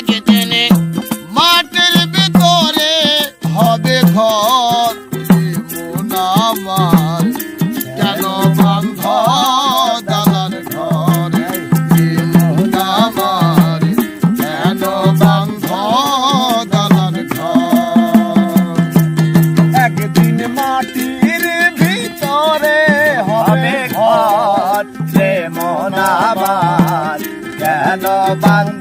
একদিনে মাটির ভিতরে হবে ঘর আমার। কেন বান্ধ দালান ঘর আমার। কেন বান্ধ দালান ঘর? একদিন মাটির ভিতরে হবে ঘর যে মন আমার। কেন বান্ধ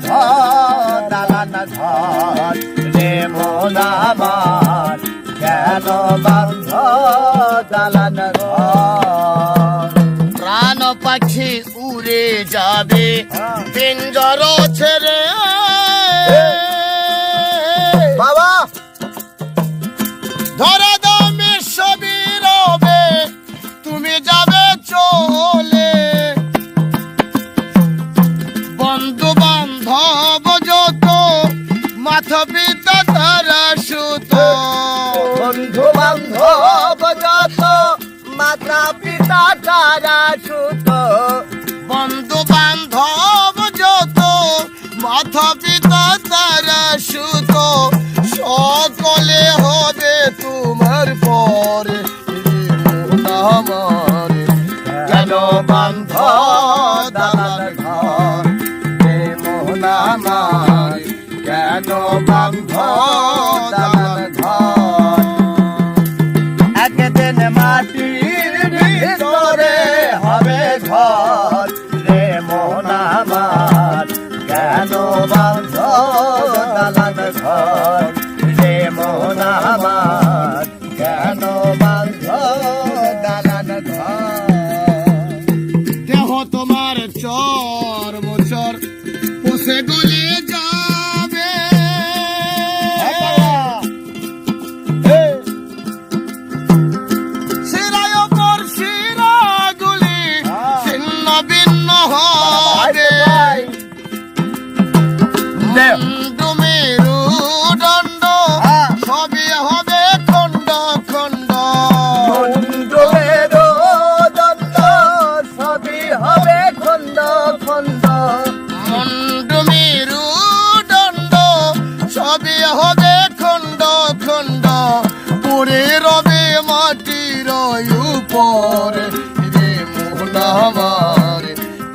কেন বান্ধ দালান প্রাণ পাখি উড়ে যাবে পিঞ্জর ছেড়ে। বাবা। ধরা দামে সবই রবে তুমি যাবে চলে। বন্ধু বান্ধব যত মাথা পিতা পিতা তারা সুত বন্ধু দালান হবে খণ্ড খণ্ড, পুরে রবে মাটির উপর। রে মোহন আমার,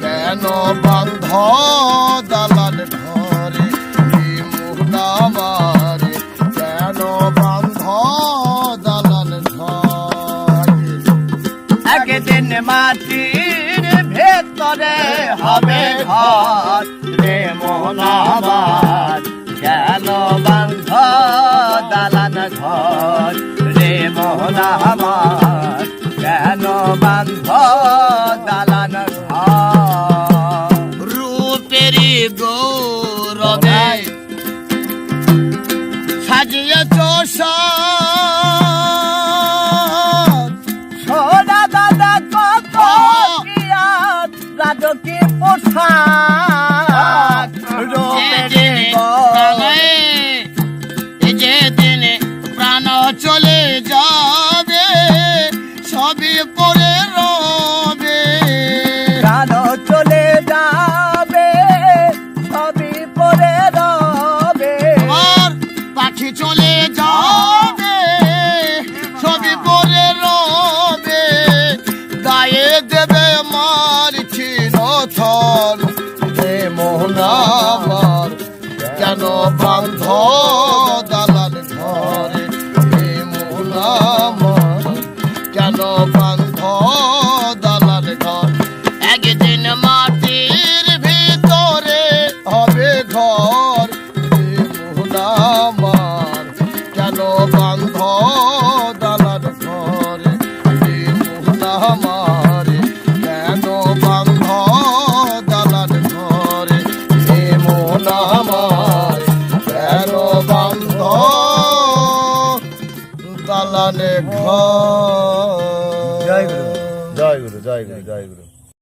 কেন বান্ধ দালান ঘরে? রে মোহন আমার, কেন বান্ধ দালান ঘরে? একদিন মাটির ভেতরে হবে ঘর। রে মন রে মন আমার কেন বান্ধ দালান রূপেরি গৌরবে সাজিয়েছ সাজ হে মোহন কেন বান্ধ দালাল ঘরে? হে কেন বানানে ঘর। জয় গুরু জয় গুরু জয় গুরু জয় গুরু।